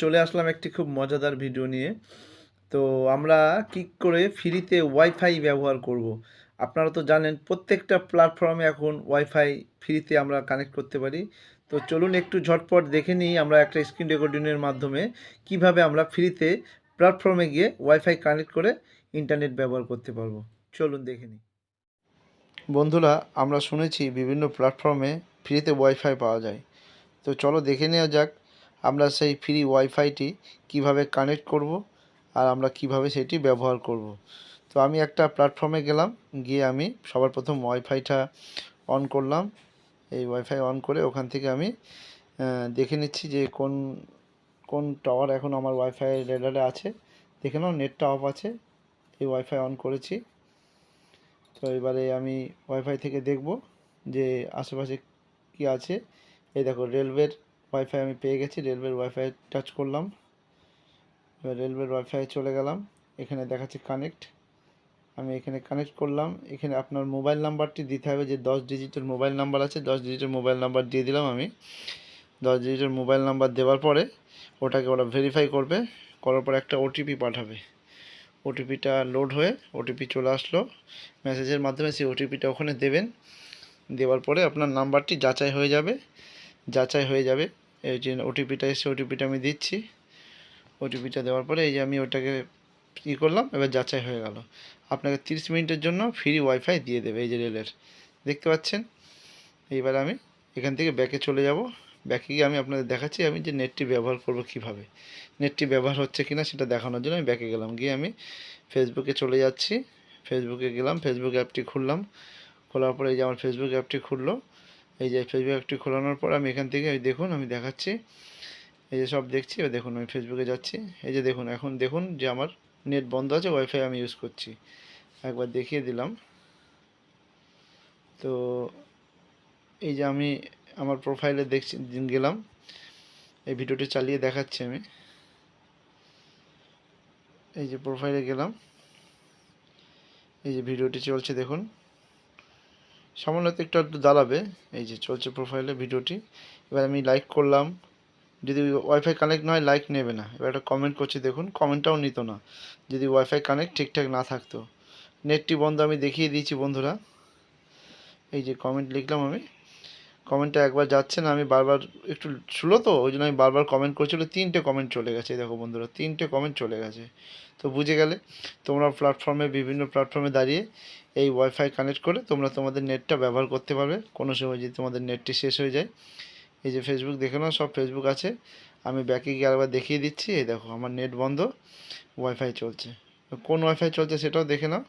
চলে আসলাম একটি খুব মজাদার ভিডিও নিয়ে। তো আমরা কি করে ফ্রিতে ওয়াইফাই ব্যবহার করব। আপনারা তো জানেন প্রত্যেকটা প্ল্যাটফর্মে এখন ওয়াইফাই ফ্রিতে আমরা কানেক্ট করতে পারি। তো চলুন একটু ঝটপট দেখে নিই আমরা একটা স্ক্রিন রেকর্ডিংয়ের মাধ্যমে কীভাবে আমরা ফ্রিতে প্ল্যাটফর্মে গিয়ে ওয়াইফাই কানেক্ট করে ইন্টারনেট ব্যবহার করতে পারব। চলুন দেখে নিই। বন্ধুরা, আমরা শুনেছি বিভিন্ন প্ল্যাটফর্মে ফ্রিতে ওয়াইফাই পাওয়া যায়। তো চলো দেখে নেওয়া যাক আমরা সেই ফ্রি ওয়াইফাইটি কীভাবে কানেক্ট করব আর আমরা কীভাবে সেটি ব্যবহার করব। তো আমি একটা প্ল্যাটফর্মে গেলাম, গিয়ে আমি সবার প্রথম ওয়াইফাইটা অন করলাম। এই ওয়াইফাই অন করে ওখান থেকে আমি দেখে নিচ্ছি যে কোন কোন টাওয়ার এখন আমার ওয়াইফাই রেডারে আছে। দেখে নাও নেটটা অফ আছে। এই ওয়াইফাই অন করেছি। তো এবারে আমি ওয়াইফাই থেকে দেখব যে আশেপাশে কি আছে। এই দেখো রেলওয়ের ওয়াইফাই আমি পেয়ে গেছি রেলওয়ের ওয়াইফাই টাচ করলাম। এবার রেলওয়ের ওয়াইফাই চলে গেলাম। এখানে দেখাচ্ছে কানেক্ট আমি এখানে কানেক্ট করলাম। এখানে আপনার মোবাইল নাম্বারটি দিতে হবে যে দশ ডিজিটের মোবাইল নাম্বার আছে। দশ ডিজিটের মোবাইল নাম্বার দিয়ে দিলাম আমি। দশ ডিজিটের মোবাইল নাম্বার দেওয়ার পরে ওটাকে ওরা ভেরিফাই করবে। করার পর একটা ওটিপি পাঠাবে। ওটিপিটা লোড হয়ে ওটিপি চলে আসলো। মেসেজের মাধ্যমে সেই ওটিপিটা ওখানে দেবেন। দেওয়ার পরে আপনার নাম্বারটি যাচাই হয়ে যাবে। যাচাই হয়ে যাবে। এই যে ওটিপিটা এসে ওটিপিটা আমি দিচ্ছি। ওটিপিটা দেওয়ার পরে এই যে আমি ওটাকে ই করলাম, এবার যাচাই হয়ে গেল। আপনাকে তিরিশ মিনিটের জন্য ফ্রি ওয়াইফাই দিয়ে দেবে এই যে রেলের। দেখতে পাচ্ছেন? এইবার আমি এখান থেকে ব্যাকে চলে যাব। ব্যাকে গিয়ে আমি আপনাদের দেখাচ্ছি আমি যে নেটটি ব্যবহার করব কীভাবে। নেটটি ব্যবহার হচ্ছে কিনা সেটা দেখানোর জন্য আমি ব্যাকে গেলাম। গিয়ে আমি ফেসবুকে চলে যাচ্ছি। ফেসবুকে গেলাম ফেসবুক অ্যাপটি খুললাম। খোলার পরে এই যে আমার ফেসবুক অ্যাপটি খুললো। এই যে ফেসবুক খোলানোর পর আমি এখান থেকে দেখুন, আমি দেখাচ্ছি। এই যে সব দেখছি, এবার দেখুন, আমি ফেসবুকে যাচ্ছি। এই যে দেখুন, এখন দেখুন যে আমার নেট বন্ধ আছে ওয়াইফাই আমি ইউজ করছি। একবার দেখিয়ে দিলাম। তো এই যে আমি আমার প্রোফাইলে দেখছি গেলাম। এই ভিডিওটি চালিয়ে দেখাচ্ছি আমি। এই যে প্রোফাইলে গেলাম। এই যে ভিডিওটি চলছে, দেখুন। সামান্য একটু একটু দাঁড়াবে। এই যে চলছে প্রোফাইলে ভিডিওটি। এবার আমি লাইক করলাম। যদি ওয়াইফাই কানেক্ট না হয় লাইক নেবে না। এবার একটা কমেন্ট করছি, দেখুন কমেন্টটাও নিত না। যদি ওয়াইফাই কানেক্ট ঠিকঠাক না থাকতো। নেটটি বন্ধ আমি দেখিয়ে দিয়েছি, বন্ধুরা। এই যে কমেন্ট লিখলাম আমি। কমেন্টটা একবার যাচ্ছে না আমি বারবার একটু ছিল তো, ওই জন্য আমি বারবার কমেন্ট করছিল তিনটে কমেন্ট চলে গেছে দেখো বন্ধুরা, তিনটে কমেন্ট চলে গেছে। তো বুঝে গেলে তোমরা প্ল্যাটফর্মে বিভিন্ন প্ল্যাটফর্মে দাঁড়িয়ে এই ওয়াইফাই কানেক্ট করে তোমরা তোমাদের নেটটা ব্যবহার করতে পারবে। কোনো সময় যদি তোমাদের নেটটি শেষ হয়ে যায়, এই যে ফেসবুক দেখে নাও, সব ফেসবুক আছে। আমি ব্যাকে গিয়ে আরেকবার দেখিয়ে দিচ্ছি, এই দেখো আমার নেট বন্ধ ওয়াইফাই চলছে। কোন ওয়াইফাই চলছে সেটাও দেখে নাও।